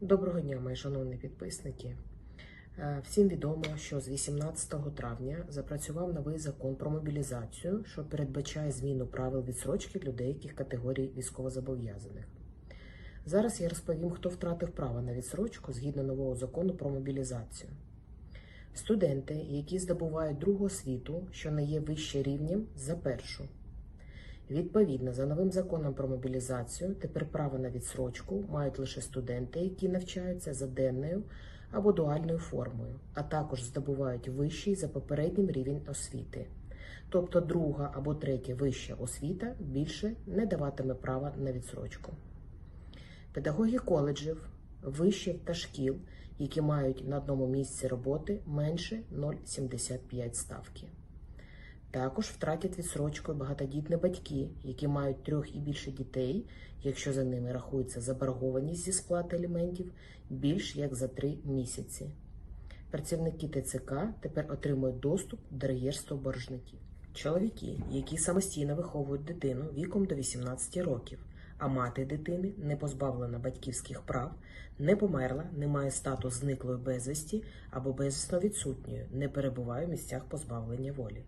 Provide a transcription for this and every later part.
Доброго дня, мої шановні підписники. Е, Всім відомо, що з 18 травня запрацював новий закон про мобілізацію, що передбачає зміну правил відсрочки для деяких категорій військовозобов'язаних. Зараз я розповім, хто втратив право на відсрочку згідно нового закону про мобілізацію. Студенти, які здобувають другу освіту, що не є вище рівнем за першу. Відповідно, за новим законом про мобілізацію, тепер право на відсрочку мають лише студенти, які навчаються за денною або дуальною формою, а також здобувають вищий за попереднім рівень освіти. Тобто друга або третя вища освіта більше не даватиме права на відсрочку. Педагоги коледжів, вишів та шкіл, які мають на одному місці роботи менше 0,75 ставки. Також втратять відсрочку багатодітні батьки, які мають трьох і більше дітей, якщо за ними рахується заборгованість зі сплати аліментів більш як за три місяці. Працівники ТЦК тепер отримують доступ до реєстру боржників. Чоловіки, які самостійно виховують дитину віком до 18 років, а мати дитини не позбавлена батьківських прав, не померла, не має статус зниклої безвісті або безвісно відсутньої, не перебуває в місцях позбавлення волі.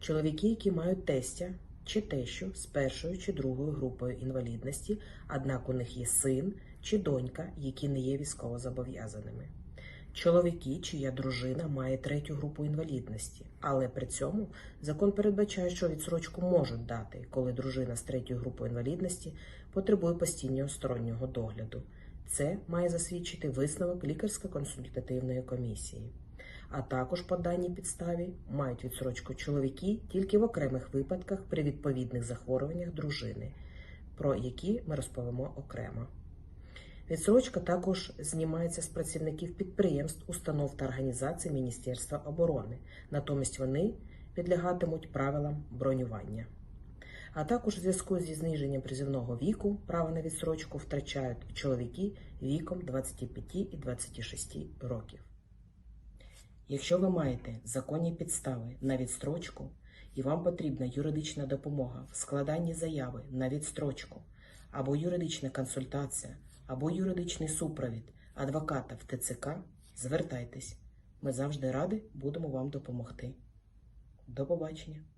Чоловіки, які мають тестя чи тещу з першою чи другою групою інвалідності, однак у них є син чи донька, які не є військовозобов'язаними. Чоловіки, чия дружина має третю групу інвалідності, але при цьому закон передбачає, що відсрочку можуть дати, коли дружина з третьою групою інвалідності потребує постійного стороннього догляду. Це має засвідчити висновок лікарсько-консультативної комісії. А також по даній підставі мають відсрочку чоловіки тільки в окремих випадках при відповідних захворюваннях дружини, про які ми розповімо окремо. Відсрочка також знімається з працівників підприємств, установ та організацій Міністерства оборони, натомість вони підлягатимуть правилам бронювання. А також у зв'язку зі зниженням призивного віку право на відсрочку втрачають чоловіки віком 25 і 26 років. Якщо ви маєте законні підстави на відстрочку і вам потрібна юридична допомога в складанні заяви на відстрочку або юридична консультація, або юридичний супровід адвоката в ТЦК, звертайтесь. Ми завжди раді будемо вам допомогти. До побачення!